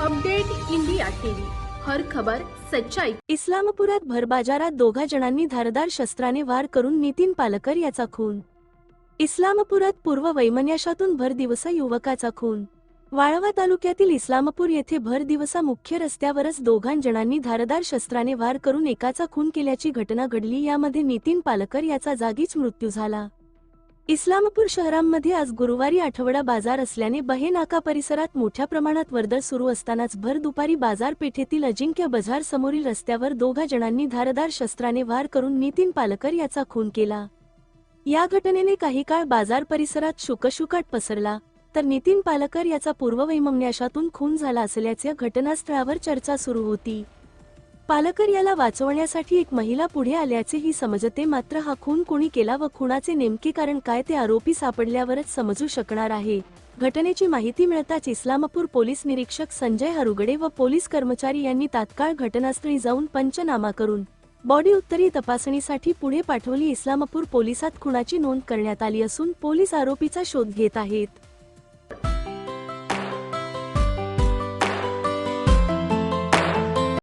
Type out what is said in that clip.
Update India TV. हर खबर सच्चाई. इस्लामपुरात भरबाजारात दोघा जणांनी धारदार शस्त्राने वार करून नितीन पालकर याचा खून. इस्लामपुरात पूर्व वैमन्याशातून भर दिवसा युवकाचा खून. वाळवा तालुक्यातील इस्लामपूर येथे भर दिवसा मुख्य रस्त्यावरच दोघांजणांनी धारदार शस्त्राने वार करून एकाचा खून केल्याची घटना घडली यामध्ये नितीन पालकर याचा जागीच मृत्यू झाला. इस्लामपूर शहरांमध्ये आज गुरुवारी आठवडा बाजार असल्याने बहे नाका परिसरात मोठ्या प्रमाणात वर्दळ सुरू असतानाच भर दुपारी बाजारपेठेतील अजिंक्य बझार समोरील रस्त्यावर दोघा जणांनी धारदार शस्त्राने वार करून नितीन पालकर याचा खून केला. या घटनेने काही काळ बाजार परिसरात शुकशुकाट पसरला तर नितीन पालकर याचा पूर्ववैमन्याशातून खून झाला असल्याच्या घटनास्थळावर चर्चा सुरू होती. पालकर याला वाचवण्यासाठी एक महिला पुढे आल्याचेही समजते. मात्र हा खून कोणी केला व खुनाचे नेमके कारण काय ते आरोपी सापडल्यावरच समजू शकणार आहे. घटनेची माहिती मिळताच इस्लामपूर पोलीस निरीक्षक संजय हरुगडे व पोलीस कर्मचारी यांनी तात्काळ घटनास्थळी जाऊन पंचनामा करून बॉडी उत्तरी तपासणीसाठी पुढे पाठवली. इस्लामपूर पोलिसात खुनाची नोंद करण्यात आली असून पोलीस आरोपीचा शोध घेत आहेत.